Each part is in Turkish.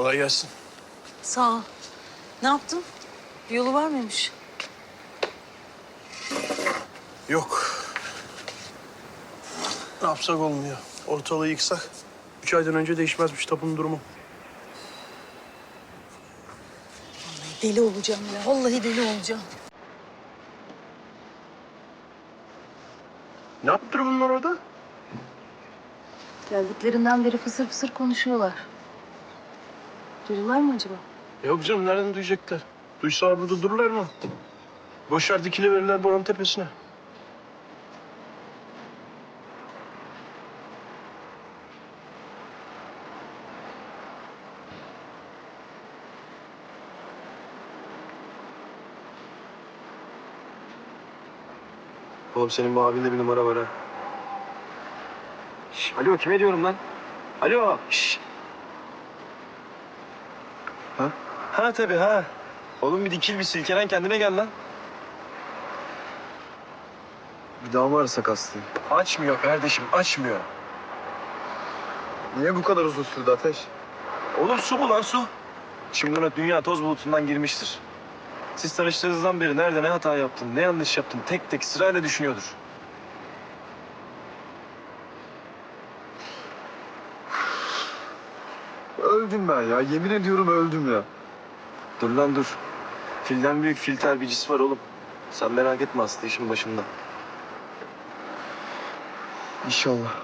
Kolay gelsin. Sağ ol. Ne yaptın? Bir yolu var mıymış? Yok. Ne yapsak olmuyor. Ortalığı yıksak. Üç aydan önce değişmezmiş tapunun durumu. Deli olacağım ya. Vallahi deli olacağım. Ne yaptır bunlar orada? Geldiklerinden beri fısır fısır konuşuyorlar. Duydular mı acaba? Yok canım nereden duyacaklar? Duysalar burada dururlar mı? Boş ver dikili verirler boranın tepesine. Oğlum senin bu abinde bir numara var ha. Şş, alo kime diyorum lan? Alo. Şş. Ha? Ha tabii ha. Oğlum bir dikil bir silkelen kendine gel lan. Bir daha mı arasak Aslı'yı? Açmıyor kardeşim açmıyor. Niye bu kadar uzun sürdü Ateş? Oğlum su bu lan su. Şimdi ona dünya toz bulutundan girmiştir. Siz tanıştığınızdan beri nerede ne hata yaptın, ne yanlış yaptın tek tek sırayla düşünüyordur. Öldüm ben ya. Yemin ediyorum öldüm ya. Dur lan dur. Filden büyük fil terbiyecisi var oğlum. Sen merak etme Aslı işin başında. İnşallah.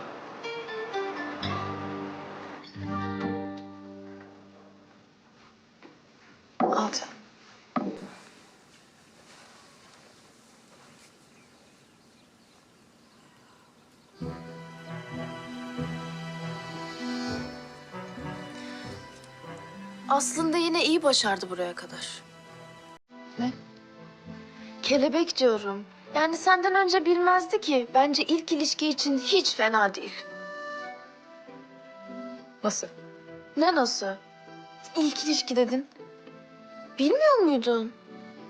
Al Aslında yine iyi başardı buraya kadar. Ne? Kelebek diyorum. Yani senden önce bilmezdi ki. Bence ilk ilişki için hiç fena değil. Nasıl? Ne nasıl? İlk ilişki dedin. Bilmiyor muydun?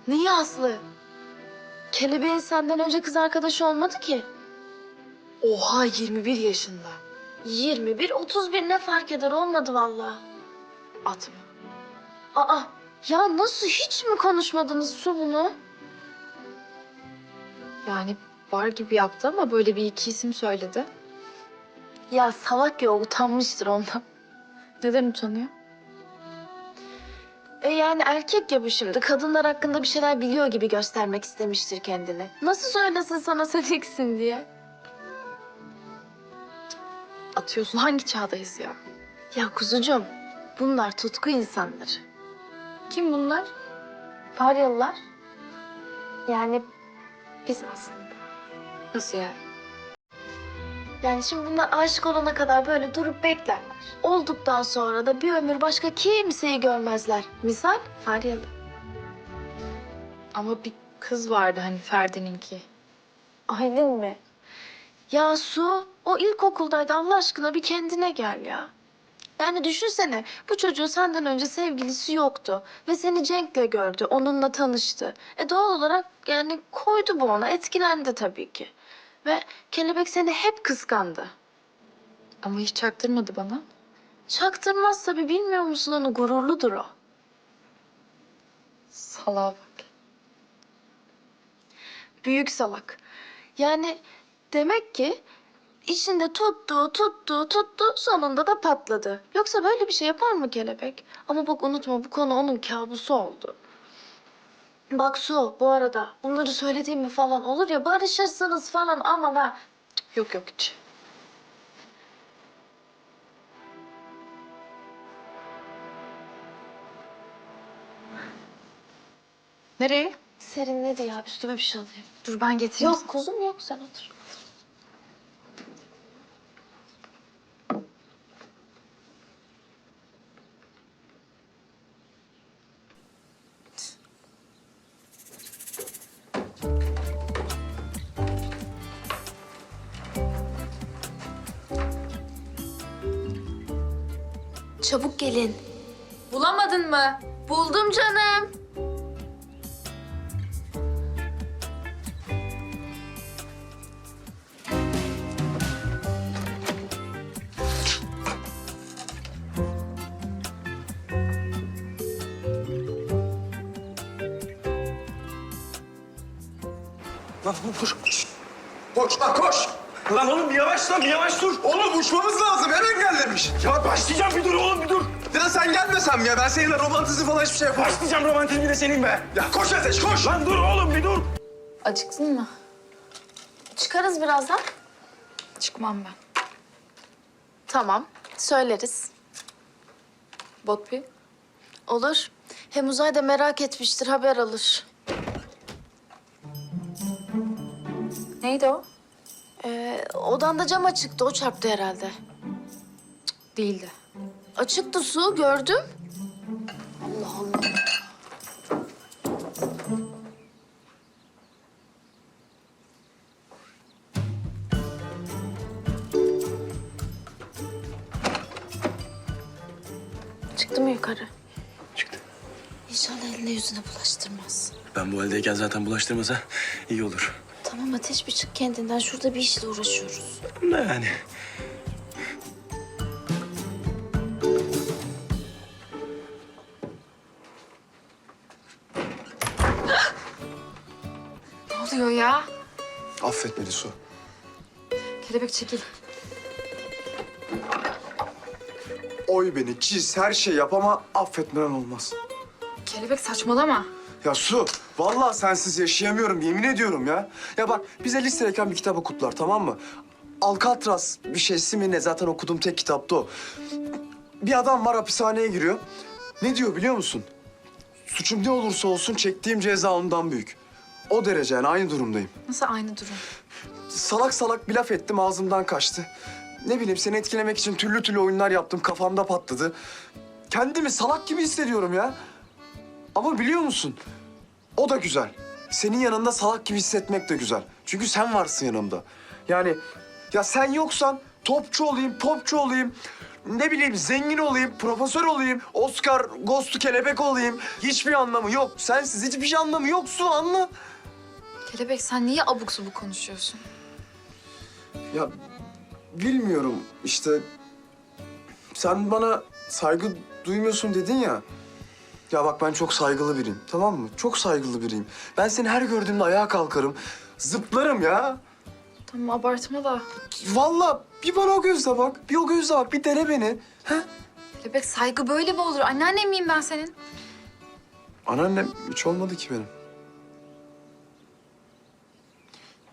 Niye Aslı? Kelebeğin senden önce kız arkadaşı olmadı ki. Oha 21 yaşında. 21, 31 ne fark eder olmadı vallahi. Atma. Aa, ya nasıl hiç mi konuşmadınız Su bunu? Yani var gibi yaptı ama böyle bir iki isim söyledi. Ya salak ya utanmıştır ondan. Neden utanıyor? E yani erkek ya bu şimdi. Kadınlar hakkında bir şeyler biliyor gibi göstermek istemiştir kendini. Nasıl söylesin sana sen ilksin diye? Atıyorsun hangi çağdayız ya? Ya kuzucuğum bunlar tutku insanları. Kim bunlar? Faryalılar. Yani biz aslında. Nasıl yani? Yani şimdi bunlar aşık olana kadar böyle durup beklerler. Olduktan sonra da bir ömür başka kimseyi görmezler. Misal Faryalı. Ama bir kız vardı hani Ferdi'ninki. Aylin mi? Ya Su, o ilkokuldaydı Allah aşkına bir kendine gel ya. Yani düşünsene bu çocuğun senden önce sevgilisi yoktu ve seni Cenk'le gördü, onunla tanıştı. E doğal olarak yani koydu bu ona, etkilendi tabii ki. Ve kelebek seni hep kıskandı. Ama hiç çaktırmadı bana. Çaktırmaz tabii bilmiyor musun onu gururludur o. Salağa bak. Büyük salak. Yani demek ki içinde tuttu, tuttu, tuttu sonunda da patladı. Yoksa böyle bir şey yapar mı kelebek? Ama bak unutma bu konu onun kabusu oldu. Bak Su bu arada bunları söylediğim mi falan olur ya barışırsınız falan aman ha. Yok yok hiç. Nereye? Serinledi ya üstüme bir şey alayım. Dur ben getireyim. Yok kuzum yok sen otur. Çabuk gelin. Bulamadın mı? Buldum canım. Lan koş. Koş lan koş. Lan oğlum bir yavaş lan bir yavaş dur. Oğlum uçmamız lazım. Hemen gel demiş. Ya başlayacağım bir dur oğlum bir dur. Ya sen gelmesem ya. Ben seninle romantizm falan hiçbir şey yapamam. Başlayacağım romantizmi de senin be. Ya koş Ateş koş. Lan dur oğlum bir dur. Acıktın mı? Çıkarız birazdan. Çıkmam ben. Tamam, söyleriz. Botpi. Olur. Hem Uzay da merak etmiştir, haber alır. Neydi o? Ee, odanda cam açıktı, o çarptı herhalde. Değildi. Açıktı su, gördüm. Allah Allah. Çıktı mı yukarı? Çıktı. İnşallah eline yüzüne bulaştırmaz. Ben bu haldeyken zaten bulaştırmasa iyi olur. Tamam Ateş bir çık kendinden. Şurada bir işle uğraşıyoruz. Ne yani? Ne oluyor ya? Affet beni Su. Kelebek çekil. Oy beni çiz her şey yap ama affetmeden olmaz. Kelebek saçmalama. Ya Su, vallahi sensiz yaşayamıyorum yemin ediyorum ya. Ya bak bize lisedeyken bir kitap okuttular tamam mı? Alcatraz bir şeysi mi ne zaten okuduğum tek kitaptı o. Bir adam var hapishaneye giriyor. Ne diyor biliyor musun? Suçum ne olursa olsun çektiğim ceza ondan büyük. O derece yani aynı durumdayım. Nasıl aynı durum? Salak salak bir laf ettim ağzımdan kaçtı. Ne bileyim seni etkilemek için türlü türlü oyunlar yaptım kafamda patladı. Kendimi salak gibi hissediyorum ya. Ama biliyor musun? O da güzel. Senin yanında salak gibi hissetmek de güzel. Çünkü sen varsın yanımda. Yani ya sen yoksan topçu olayım, popçu olayım. Ne bileyim zengin olayım, profesör olayım, Oscar, Ghost'u kelebek olayım. Hiçbir anlamı yok. Sensiz hiçbir şey anlamı yok Su anla. Kelebek sen niye abuk subuk konuşuyorsun? Ya bilmiyorum işte sen bana saygı duymuyorsun dedin ya. Ya bak ben çok saygılı biriyim tamam mı? Çok saygılı biriyim. Ben seni her gördüğümde ayağa kalkarım. Zıplarım ya. Tamam abartma da. Vallahi bir bana o gözle bak. Bir o gözle bak. Bir dene beni. He? Kelebek saygı böyle mi olur? Anneannem miyim ben senin? Anneannem hiç olmadı ki benim.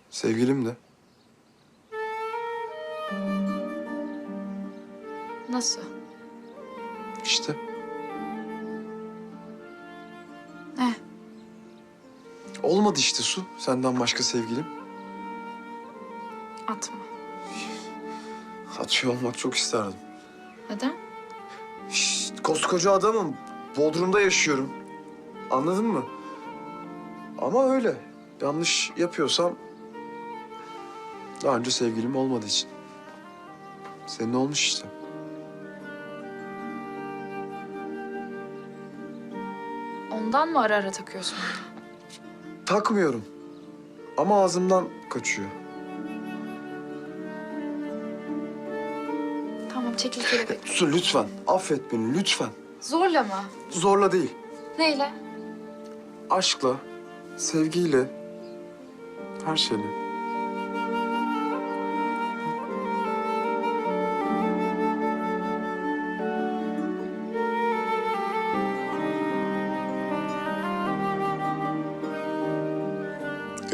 Sevgilim de. Nasıl? İşte. Olmadı işte Su. Senden başka sevgilim. Atma. Atıyor olmak çok isterdim. Neden? Şşt, koskoca adamım. Bodrum'da yaşıyorum. Anladın mı? Ama öyle. Yanlış yapıyorsam... Daha önce sevgilim olmadığı için. Senin olmuş işte. Ondan mı ara ara takıyorsun? Takmıyorum. Ama ağzımdan kaçıyor. Tamam çekil kelebek. Su lütfen. Affet beni lütfen. Zorlama. Zorla değil. Neyle? Aşkla, sevgiyle, her şeyle.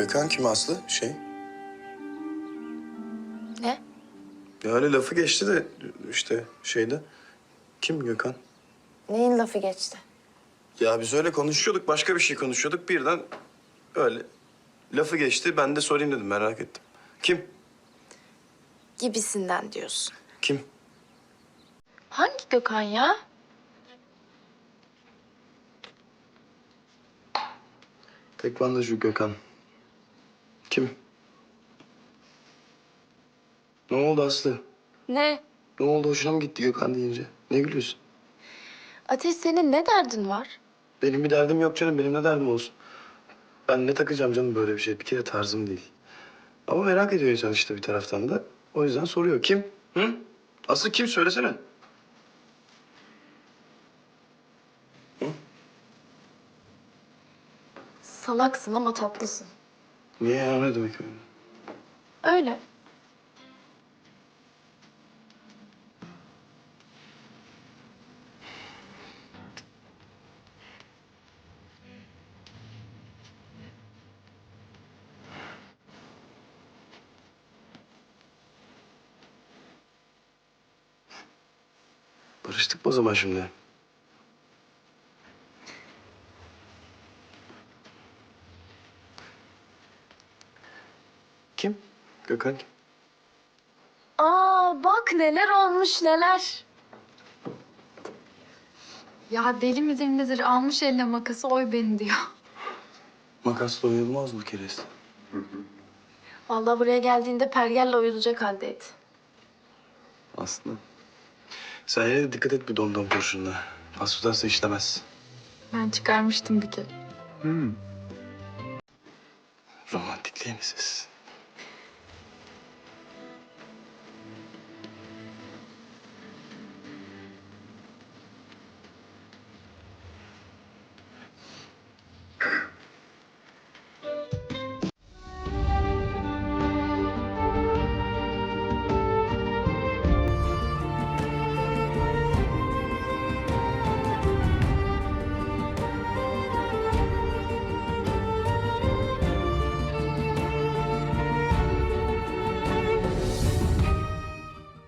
Gökhan kim Aslı? Şey. Ne? Ya öyle lafı geçti de işte şeyde. Kim Gökhan? Neyin lafı geçti? Ya biz öyle konuşuyorduk, başka bir şey konuşuyorduk. Birden öyle lafı geçti. Ben de sorayım dedim, merak ettim. Kim? Gibisinden diyorsun. Kim? Hangi Gökhan ya? Tekvandocu Gökhan. Kim? Ne oldu Aslı? Ne? Ne oldu? Hoşuna mı gitti Gökhan deyince? Ne gülüyorsun? Ateş senin ne derdin var? Benim bir derdim yok canım. Benim ne derdim olsun? Ben ne takacağım canım böyle bir şey? Bir kere tarzım değil. Ama merak ediyor insan işte bir taraftan da. O yüzden soruyor. Kim? Hı? Aslı kim? Söylesene. Salaksın ama tatlısın. Niye ya ne demek öyle? Öyle. Barıştık mı o zaman şimdi? Kim? Gökhan kim? Aa bak neler olmuş neler. Ya deli midir nedir almış eline makası oy beni diyor. Makasla oyulmaz mı kereste? Vallahi buraya geldiğinde pergelle oyulacak haldeydi. Aslında. Sen yine de dikkat et bir domdom kurşununa. Pas tutarsa işlemez. Ben çıkarmıştım bir kere. Romantik değil misiniz?